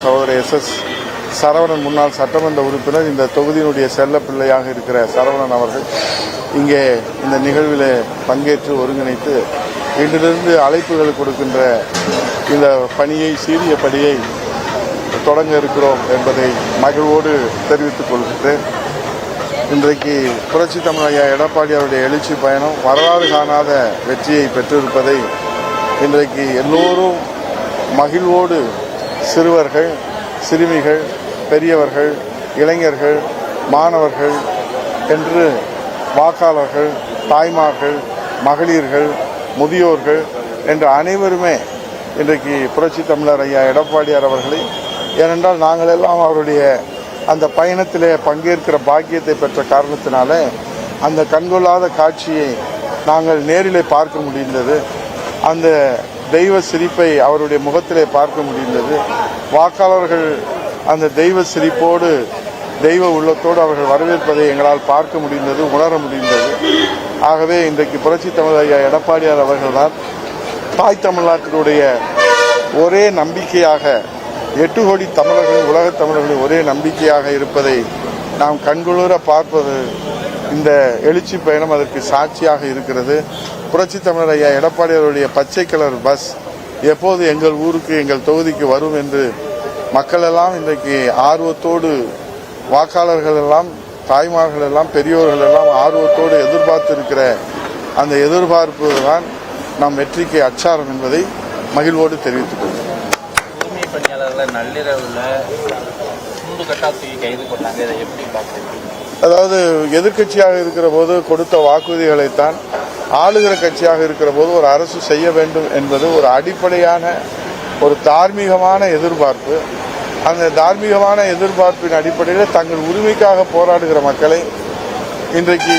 சகோதரர் S S Saravanan முன்னாள் சட்டமன்ற உறுப்பினர் இந்த தொகுதியினுடைய செல்ல பிள்ளையாக இருக்கிற சரவணன் அவர்கள் இங்கே இந்த நிகழ்வில் பங்கேற்று ஒருங்கிணைத்து இன்றிலிருந்து அழைப்புகள் கொடுக்கின்ற இந்த பணியை சீரிய பணியை தொடங்க இருக்கிறோம் என்பதை மகிழ்வோடு தெரிவித்துக் கொள்கின்றேன். இன்றைக்கு புரட்சி தமிழையா எடப்பாடி அவருடைய எழுச்சி பயணம் வரலாறு காணாத வெற்றியை பெற்றிருப்பதை இன்றைக்கு எல்லோரும் மகிழ்வோடு சிறுவர்கள் சிறுமிகள் பெரியவர்கள் இளைஞர்கள் மாணவர்கள் என்று வாக்காளர்கள் தாய்மார்கள் மகளிர்கள் முதியோர்கள் என்று அனைவருமே இன்றைக்கு புரட்சி தமிழர் ஐயா எடப்பாடியார் அவர்களை ஏனென்றால் நாங்கள் எல்லாம் அவருடைய அந்த பயணத்திலே பங்கேற்கிற பாக்கியத்தை பெற்ற காரணத்தினால அந்த கண்கொள்ளாத காட்சியை நாங்கள் நேரிலே பார்க்க முடிந்தது. அந்த தெய்வ சிரிப்பை அவருடைய முகத்திலே பார்க்க முடிந்தது. வாக்காளர்கள் அந்த தெய்வ சிரிப்போடு தெய்வ உள்ளத்தோடு அவர்கள் வரவேற்பதை எங்களால் பார்க்க முடிந்தது உணர முடிந்தது. ஆகவே இன்றைக்கு புரட்சி தமிழ் ஐயா எடப்பாடியார் அவர்கள்தான் தாய் தமிழ்நாட்டினுடைய ஒரே நம்பிக்கையாக எட்டு கோடி தமிழர்கள் உலகத் தமிழர்களின் ஒரே நம்பிக்கையாக இருப்பதை நாம் கண்குளிர பார்ப்பது இந்த எழுச்சி பயணம் அதற்கு சாட்சியாக இருக்கிறது. புரட்சி தமிழர் ஐயா எடப்பாடியாருடைய பச்சை கலர் பஸ் எப்போது எங்கள் ஊருக்கு எங்கள் தொகுதிக்கு வரும் என்று மக்கள் எல்லாம் இன்றைக்கு ஆர்வத்தோடு வாக்காளர்கள் எல்லாம் தாய்மார்கள் எல்லாம் பெரியோர்கள் எல்லாம் ஆர்வத்தோடு எதிர்பார்த்து இருக்கிற அந்த எதிர்பார்ப்பு தான் நம் வெற்றிக்கு அச்சாரம் என்பதை மகிழ்வோடு தெரிவித்துக் கொள்கிறேன். தூய்மை பணியாளர்களை நள்ளிரவுல துண்டு கட்டா தூக்கி கைது பண்ணாங்க இதை எப்படி பார்க்குறீங்க? அதாவது எதிர்க்கட்சியாக இருக்கிற போது கொடுத்த வாக்குறுதிகளைத்தான் ஆளுகிற கட்சியாக இருக்கிற போது ஒரு அரசு செய்ய வேண்டும் என்பது ஒரு அடிப்படையான ஒரு தார்மீகமான எதிர்பார்ப்பு. அந்த தார்மீகமான எதிர்பார்ப்பின் அடிப்படையில் தங்கள் உரிமைக்காக போராடுகிற மக்களை இன்றைக்கு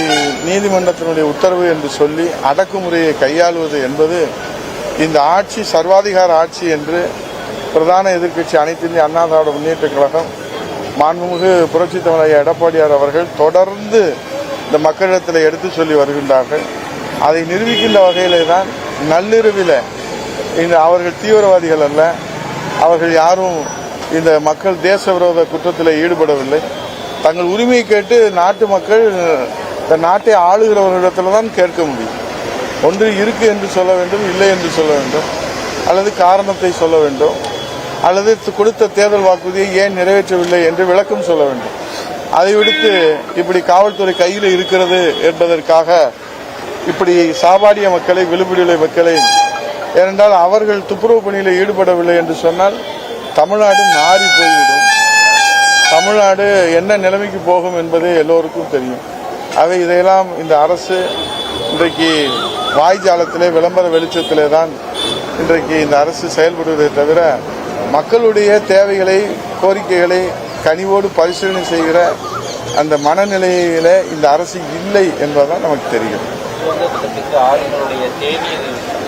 நீதிமன்றத்தினுடைய உத்தரவு என்று சொல்லி அடக்குமுறையை கையாளுவது என்பது இந்த ஆட்சி சர்வாதிகார ஆட்சி என்று பிரதான எதிர்க்கட்சி அனைத்து இந்திய அண்ணா திராவிட முன்னேற்ற கழகம் மாண்புமிகு புரட்சி தமிழக எடப்பாடியார் அவர்கள் தொடர்ந்து இந்த மக்களிடத்தில் எடுத்து சொல்லி வருகின்றார்கள். அதை நிரூபிக்கின்ற வகையிலே தான் நள்ளிரவில் இந்த அவர்கள் தீவிரவாதிகள் அல்ல அவர்கள் யாரும் இந்த மக்கள் தேச விரோத குற்றத்தில் ஈடுபடவில்லை. தங்கள் உரிமையை கேட்டு நாட்டு மக்கள் இந்த நாட்டை ஆளுகிறவர்களிடத்தில் தான் கேட்க முடியும். ஒன்று இருக்கு என்று சொல்ல வேண்டும் இல்லை என்று சொல்ல வேண்டும் அல்லது காரணத்தை சொல்ல வேண்டும் அல்லது கொடுத்த தேர்தல் வாக்குறுதியை ஏன் நிறைவேற்றவில்லை என்று விளக்கம் சொல்ல வேண்டும். அதை விடுத்து இப்படி காவல்துறை கையில் இருக்கிறது என்பதற்காக இப்படி சாபாடிய மக்களை விழுப்புடியுள்ள மக்களை ஏனென்றால் அவர்கள் துப்புரவு பணியில் ஈடுபடவில்லை என்று சொன்னால் தமிழ்நாடு மாறி போய்விடும். தமிழ்நாடு என்ன நிலைமைக்கு போகும் என்பது எல்லோருக்கும் தெரியும். அவை இதையெல்லாம் இந்த அரசு இன்றைக்கு வாய்ஜாலத்திலே விளம்பர வெளிச்சத்திலே தான் இன்றைக்கு இந்த அரசு செயல்படுவதை தவிர மக்களுடைய தேவைகளை கோரிக்கைகளை கனிவோடு பரிசீலனை செய்கிற அந்த மனநிலையில இந்த அரசு இல்லை என்பதுதான் நமக்கு தெரியும் சுதந்திர தினத்துக்கு ஆளுநருடைய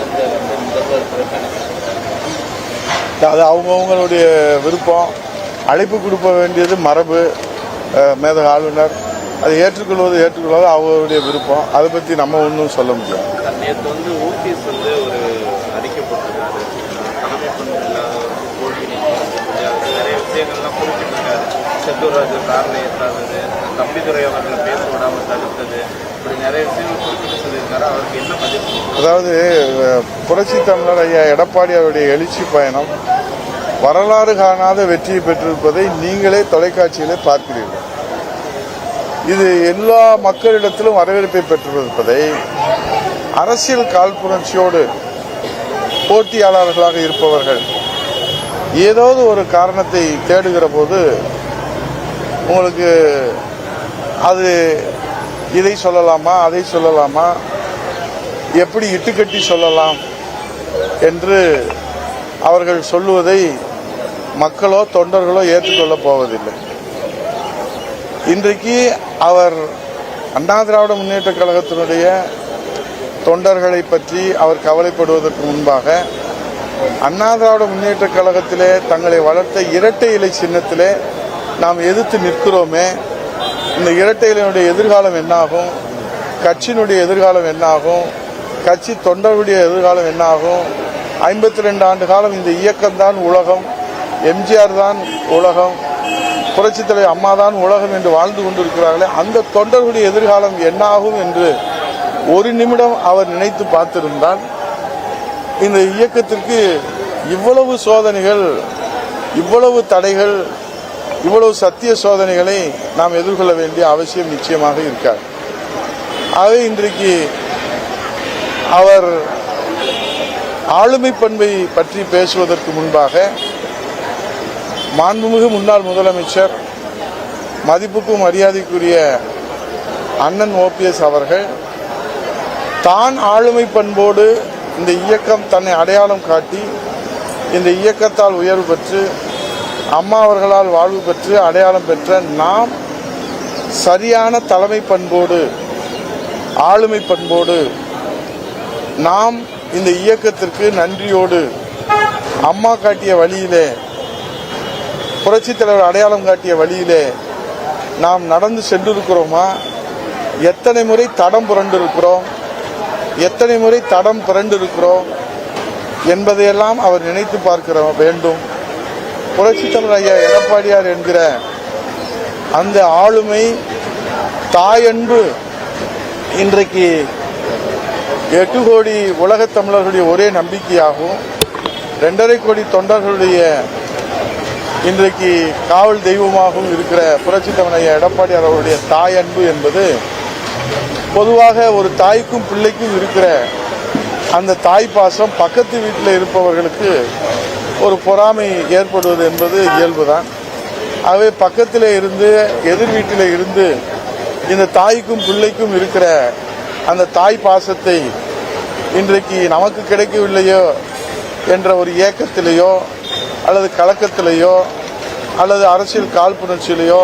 வந்து முதல்வர் புறக்கணிப்பு அது அவங்கவுங்களுடைய விருப்பம். அழைப்பு கொடுக்க வேண்டியது மரபு மேதக ஆளுநர். அதை ஏற்றுக்கொள்வது ஏற்றுக்கொள்வது அவங்களுடைய விருப்பம். அதை பற்றி நம்ம ஒன்றும் சொல்ல முடியாது. நேற்று வந்து ஓபிஎஸ் வந்து ஒரு அறிக்கை போட்டிருக்காரு தலைமை பண்பு நிறைய விஷயங்கள்லாம் குறிப்பிட்டிருக்காரு செந்தூர்ராஜு காரணம் ஏற்றாதது. தம்பிதுரை அவர்களை பேச விடாமல் தடுத்தது. அதாவது புரட்சி தமிழர் ஐயா எடப்பாடி அவருடைய எழுச்சி பயணம் வரலாறு காணாத வெற்றியை பெற்றிருப்பதை நீங்களே தொலைக்காட்சியிலே பார்க்கிறீர்கள். இது எல்லா மக்களிடத்திலும் வரவேற்பை பெற்றிருப்பதை அரசியல் காழ்ப்புணர்ச்சியோடு போட்டியாளர்களாக இருப்பவர்கள் ஏதாவது ஒரு காரணத்தை தேடுகிற போது உங்களுக்கு அது இதை சொல்லலாமா அதை சொல்லலாமா? எப்படி இட்டுக்கட்டி சொல்லலாம் என்று அவர்கள் சொல்லுவதை மக்களோ தொண்டர்களோ ஏற்றுக்கொள்ளப் போவதில்லை. இன்றைக்கு அவர் அண்ணா திராவிட முன்னேற்ற கழகத்தினுடைய தொண்டர்களை பற்றி அவர் கவலைப்படுவதற்கு முன்பாக அண்ணா திராவிட முன்னேற்ற கழகத்திலே தங்களை வளர்த்த இரட்டை இலை சின்னத்திலே நாம் எதிர்த்து நிற்கிறோமே இந்த இரட்டைகளினுடைய எதிர்காலம் என்னாகும்? கட்சியினுடைய எதிர்காலம் என்னாகும்? கட்சி தொண்டர்களுடைய எதிர்காலம் என்னாகும்? ஐம்பத்தி ரெண்டு ஆண்டு காலம் இந்த இயக்கம்தான் உலகம். எம்ஜிஆர் தான் உலகம். புரட்சித் தலைவர் அம்மா தான் உலகம் என்று வாழ்ந்து கொண்டிருக்கிறார்களே அந்த தொண்டர்களுடைய எதிர்காலம் என்னாகும் என்று ஒரு நிமிடம் அவர் நினைத்து பார்த்திருந்தால் இந்த இயக்கத்திற்கு இவ்வளவு சோதனைகள் இவ்வளவு தடைகள் இவ்வளவு சத்திய சோதனைகளை நாம் எதிர்கொள்ள வேண்டிய அவசியம் நிச்சயமாக இருக்காது. ஆகவே இன்றைக்கு அவர் ஆளுமை பண்பை பற்றி பேசுவதற்கு முன்பாக மாண்புமிகு முன்னாள் முதலமைச்சர் மதிப்புக்கும் மரியாதைக்குரிய அண்ணன் ஓபிஎஸ் அவர்கள் தான் ஆளுமை பண்போடு இந்த இயக்கம் தன்னை அடையாளம் காட்டி இந்த இயக்கத்தால் உயர்வு பெற்று அம்மா அவர்களால் வாழ்வு பெற்று அடையாளம் பெற்ற நாம் சரியான தலைமை பண்போடு ஆளுமை பண்போடு நாம் இந்த இயக்கத்திற்கு நன்றியோடு அம்மா காட்டிய வழியிலே புரட்சித் தலைவர் அடையாளம் காட்டிய வழியிலே நாம் நடந்து சென்றிருக்கிறோமா? எத்தனை முறை தடம் புரண்டிருக்கிறோம்? எத்தனை முறை தடம் புரண்டிருக்கிறோம் என்பதையெல்லாம் அவர் நினைத்து பார்க்கிற வேண்டும். புரட்சி தமிழ் ஐயா எடப்பாடியார் என்கிற அந்த ஆளுமை தாயன்பு இன்றைக்கு எட்டு கோடி உலகத் தமிழர்களுடைய ஒரே நம்பிக்கையாகவும் ரெண்டரை கோடி தொண்டர்களுடைய இன்றைக்கு காவல் தெய்வமாகவும் இருக்கிற புரட்சி தலைவர் ஐயா எடப்பாடியார் அவருடைய தாய் அன்பு என்பது பொதுவாக ஒரு தாய்க்கும் பிள்ளைக்கும் இருக்கிற அந்த தாய் பாசம் பக்கத்து வீட்டில் இருப்பவர்களுக்கு ஒரு பொறாமை ஏற்படுவது என்பது இயல்புதான். ஆகவே பக்கத்தில் இருந்து எதிர் வீட்டில் இருந்து இந்த தாய்க்கும் பிள்ளைக்கும் இருக்கிற அந்த தாய் பாசத்தை இன்றைக்கு நமக்கு கிடைக்கவில்லையோ என்ற ஒரு ஏக்கத்திலேயோ அல்லது கலக்கத்திலேயோ அல்லது அரசியல் காழ்ப்புணர்ச்சியிலேயோ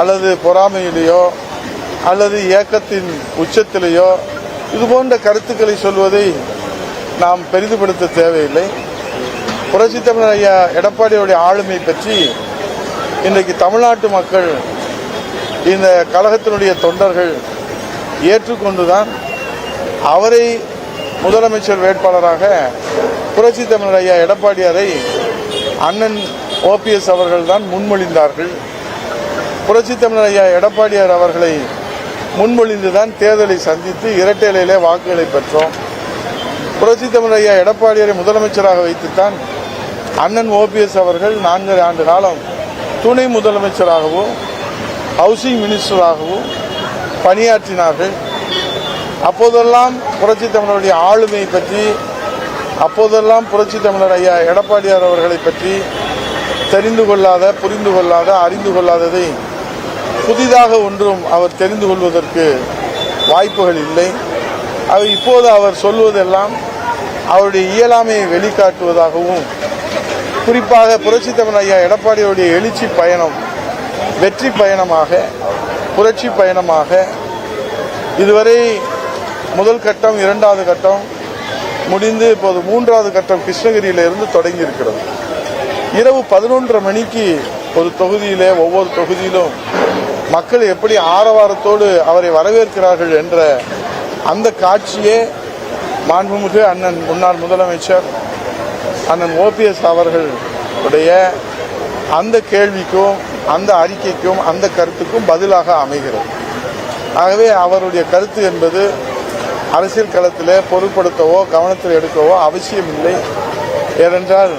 அல்லது பொறாமையிலேயோ அல்லது ஏக்கத்தின் உச்சத்திலேயோ இது போன்ற கருத்துக்களை சொல்வதை நாம் பெரிதுபடுத்த தேவையில்லை. புரட்சி தமிழர் ஐயா எடப்பாடியுடைய ஆளுமை பற்றி இன்றைக்கு தமிழ்நாட்டு மக்கள் இந்த கழகத்தினுடைய தொண்டர்கள் ஏற்றுக்கொண்டுதான் அவரை முதலமைச்சர் வேட்பாளராக புரட்சி தமிழர் ஐயா எடப்பாடியாரை அண்ணன் ஓபிஎஸ் அவர்கள் தான் முன்மொழிந்தார்கள். புரட்சி தமிழர் ஐயா எடப்பாடியார் அவர்களை முன்மொழிந்துதான் தேர்தலை சந்தித்து இரட்டையிலே வாக்குகளை பெற்றோம். புரட்சி தமிழர் ஐயா எடப்பாடியாரை முதலமைச்சராக வைத்துத்தான் அண்ணன் ஓபிஎஸ் அவர்கள் நான்கரை ஆண்டு காலம் துணை முதலமைச்சராகவும் ஹவுசிங் மினிஸ்டராகவும் பணியாற்றினார்கள். அப்போதெல்லாம் புரட்சி தமிழருடைய ஆளுமையை பற்றி அப்போதெல்லாம் புரட்சி தமிழர் ஐயா எடப்பாடியார் அவர்களை பற்றி தெரிந்து கொள்ளாத புரிந்து கொள்ளாத அறிந்து கொள்ளாததை புதிதாக ஒன்றும் அவர் தெரிந்து கொள்வதற்கு வாய்ப்புகள் இல்லை. அவர் இப்போது அவர் சொல்வதெல்லாம் அவருடைய இயலாமையை வெளிக்காட்டுவதாகவும் குறிப்பாக புரட்சி தமிழ் ஐயா எடப்பாடியுடைய எழுச்சி பயணம் வெற்றி பயணமாக புரட்சி பயணமாக. இதுவரை முதல் கட்டம் இரண்டாவது கட்டம் முடிந்து இப்போது மூன்றாவது கட்டம் கிருஷ்ணகிரியிலிருந்து தொடங்கி இருக்கிறது இரவு பதினொன்றரை மணிக்கு ஒரு தொகுதியிலே ஒவ்வொரு தொகுதியிலும் மக்கள் எப்படி ஆரவாரத்தோடு அவரை வரவேற்கிறார்கள் என்ற அந்த காட்சியே மாண்புமிகு அண்ணன் முன்னாள் முதலமைச்சர் அண்ணன் ஓபிஎஸ் அவர்களுடைய அந்த கேள்விக்கும் அந்த அறிக்கைக்கும் அந்த கருத்துக்கும் பதிலாக அமைகிறது. ஆகவே அவருடைய கருத்து என்பது அரசியல் களத்தில் பொருட்படுத்தவோ கவனத்தில் எடுக்கவோ அவசியம் இல்லை. ஏனென்றால்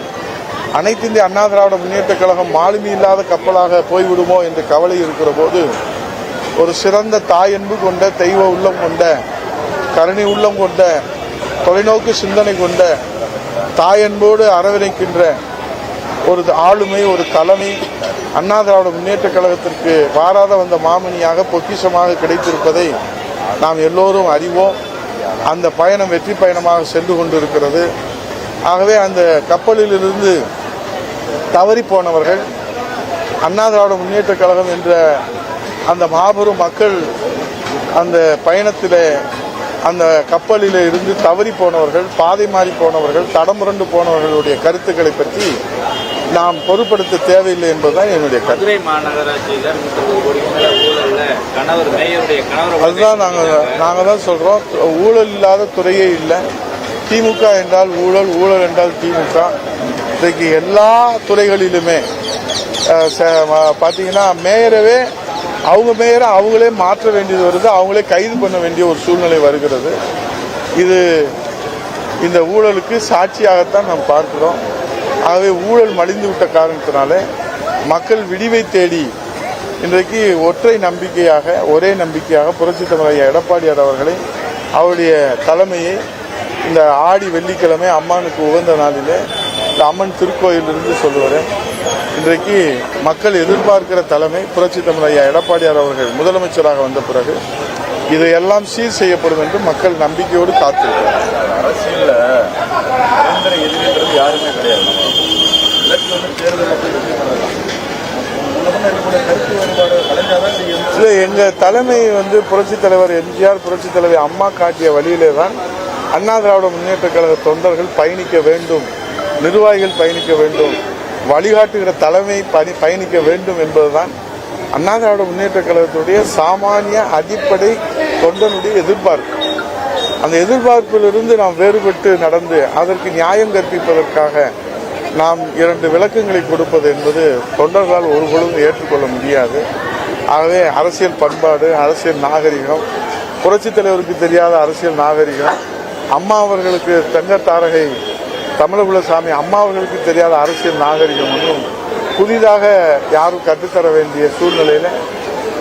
அனைத்து இந்திய அண்ணா திராவிட முன்னேற்ற கழகம் மாலுமி இல்லாத கப்பலாக போய்விடுமோ என்ற கவலை இருக்கிற போது ஒரு சிறந்த தாய் அன்பு கொண்ட தெய்வ உள்ளம் கொண்ட கருணை உள்ளம் கொண்ட தொலைநோக்கு சிந்தனை கொண்ட தாயன்போடு அரவணைக்கின்ற ஒரு ஆளுமை ஒரு தலைமை அண்ணா திராவிட முன்னேற்ற கழகத்திற்கு வாராத வந்த மாமணியாக பொக்கிஷமாக கிடைத்திருப்பதை நாம் எல்லோரும் அறிவோம். அந்த பயணம் வெற்றி பயணமாக சென்று கொண்டிருக்கிறது. ஆகவே அந்த கப்பலிலிருந்து தவறி போனவர்கள் அண்ணா திராவிட முன்னேற்ற கழகம் என்ற அந்த மாபெரும் மக்கள் அந்த பயணத்தில் அந்த கப்பலில் இருந்து தவறி போனவர்கள் பாதை மாறி போனவர்கள் தடம் புரண்டு போனவர்களுடைய கருத்துக்களை பற்றி நாம் பொருட்படுத்த தேவையில்லை என்பதுதான் என்னுடைய கருத்து. மாநகராட்சியில அதுதான் நாங்கள் நாங்கள் தான் சொல்கிறோம் ஊழல் இல்லாத துறையே இல்லை. திமுக என்றால் ஊழல் ஊழல் என்றால் திமுக. இன்றைக்கு எல்லா துறைகளிலுமே பார்த்தீங்கன்னா மேயரவே அவங்க மேயரை அவங்களே மாற்ற வேண்டியது வருது. அவங்களே கைது பண்ண வேண்டிய ஒரு சூழ்நிலை வருகிறது. இது இந்த ஊழலுக்கு சாட்சியாகத்தான் நாம் பார்க்கிறோம். ஆகவே ஊழல் மலிந்து விட்ட காரணத்தினாலே மக்கள் விடிவை தேடி இன்றைக்கு ஒற்றை நம்பிக்கையாக ஒரே நம்பிக்கையாக புரட்சி தலைவர் எடப்பாடியார் அவர்களை அவருடைய தலைமையை இந்த ஆடி வெள்ளிக்கிழமை அம்மானுக்கு உகந்த நாளிலே இந்த அம்மன் திருக்கோயிலிருந்து சொல்லுவேன் இன்றைக்கு மக்கள் எதிர்பார்க்கிற தலைமை புரட்சித் தலைவர் ஐயா எடப்பாடியார் அவர்கள் முதலமைச்சராக வந்த பிறகு இதையெல்லாம் சீர் செய்யப்படும் என்று மக்கள் நம்பிக்கையோடு காத்திருக்கிறார் எதிரின்றது யாருமே கிடையாது. இல்லை எங்கள் தலைமை வந்து புரட்சித் தலைவர் எம்ஜிஆர் புரட்சித் தலைவர் அம்மா காட்டிய வழியிலே தான் அண்ணா திராவிட முன்னேற்ற கழக தொண்டர்கள் பயணிக்க வேண்டும் நிர்வாகிகள் பயணிக்க வேண்டும். வழிகாட்டுகிற தலைமை பணி பயணிக்க வேண்டும் என்பதுதான் அண்ணா திராவிட முன்னேற்ற கழகத்துடைய சாமானிய அடிப்படை தொண்டனுடைய எதிர்பார்ப்பு. அந்த எதிர்பார்ப்பிலிருந்து நாம் வேறுபட்டு நடந்து அதற்கு நியாயம் கற்பிப்பதற்காக நாம் இரண்டு விளக்கங்களை கொடுப்பது என்பது தொண்டர்களால் ஒரு பொழுதும் ஏற்றுக்கொள்ள முடியாது. ஆகவே அரசியல் பண்பாடு அரசியல் நாகரிகம் புரட்சித் தலைவருக்கு தெரியாத அரசியல் நாகரிகம் அம்மா அவர்களுக்கு தங்க தாரகை தமிழகுல சாமி அம்மா அவர்களுக்கு தெரியாத அரசியல் நாகரிகம் ஒன்றும் புதிதாக யாரும் கற்றுத்தர வேண்டிய சூழ்நிலையில்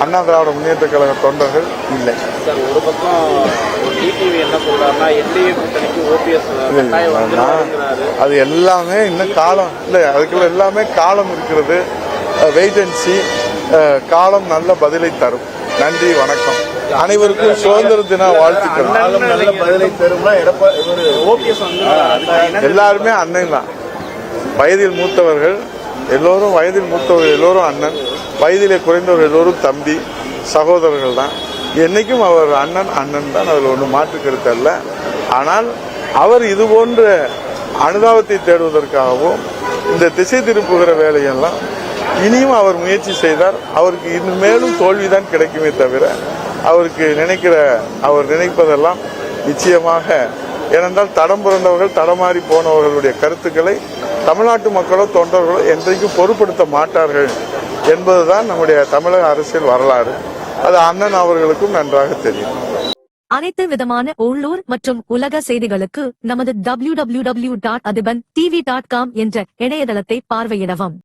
அண்ணா திராவிட முன்னேற்ற கழக தொண்டர்கள் இல்லை. சார் ஒரு பக்கம் டிடிவி என்ன சொல்றாருன்னா என்டிஏ கூட்டணிக்கு ஓபிஎஸ் அது எல்லாமே இன்னும் காலம் இல்லை அதுக்குள்ள எல்லாமே காலம் இருக்கிறது. வெயிட் அண்ட் காலம் நல்ல பதிலை தரும். நன்றி வணக்கம். அனைவருக்கும் சுதந்திர தின வாழ்த்துக்கள். காலம் நல்ல பதிலை தரும்னா எடப்பாடி இவரு ஓபிஎஸ் வந்து எல்லாருமே அண்ணன் தான். வயதில் மூத்தவர்கள் எல்லோரும் வயதில் மூத்தவர்கள் எல்லோரும் அண்ணன். வயதிலே குறைந்தவர்கள் எல்லோரும் தம்பி சகோதரர்கள் தான். என்னைக்கும் அவர் அண்ணன் அண்ணன் தான். அதில் ஒன்றும் மாற்று கருத்து அல்ல. ஆனால் அவர் இது போன்ற அனுதாபத்தை தேடுவதற்காகவும் இந்த திசை திருப்புகிற வேலையெல்லாம் இனியும் அவர் முயற்சி செய்தார் அவருக்கு இன்னும் மேலும் தோல்விதான் கிடைக்குமே தவிர அவருக்கு நினைக்கிற அவர் நினைப்பதெல்லாம் நிச்சயமாக ஏனென்றால் தடம் புரண்டவர்கள் தடமாறி போனவர்களுடைய கருத்துக்களை தமிழ்நாட்டு மக்களோ தொண்டர்களோ என்றைக்கும் பொருட்படுத்த மாட்டார்கள் என்பதுதான் நம்முடைய தமிழக அரசியல் வரலாறு. அது அண்ணன் அவர்களுக்கும் நன்றாக தெரியும். அனைத்து விதமான உள்ளூர் மற்றும் உலக செய்திகளுக்கு நமது W W W dot Athiban TV dot com என்ற இணையதளத்தை பார்வையிடவும்.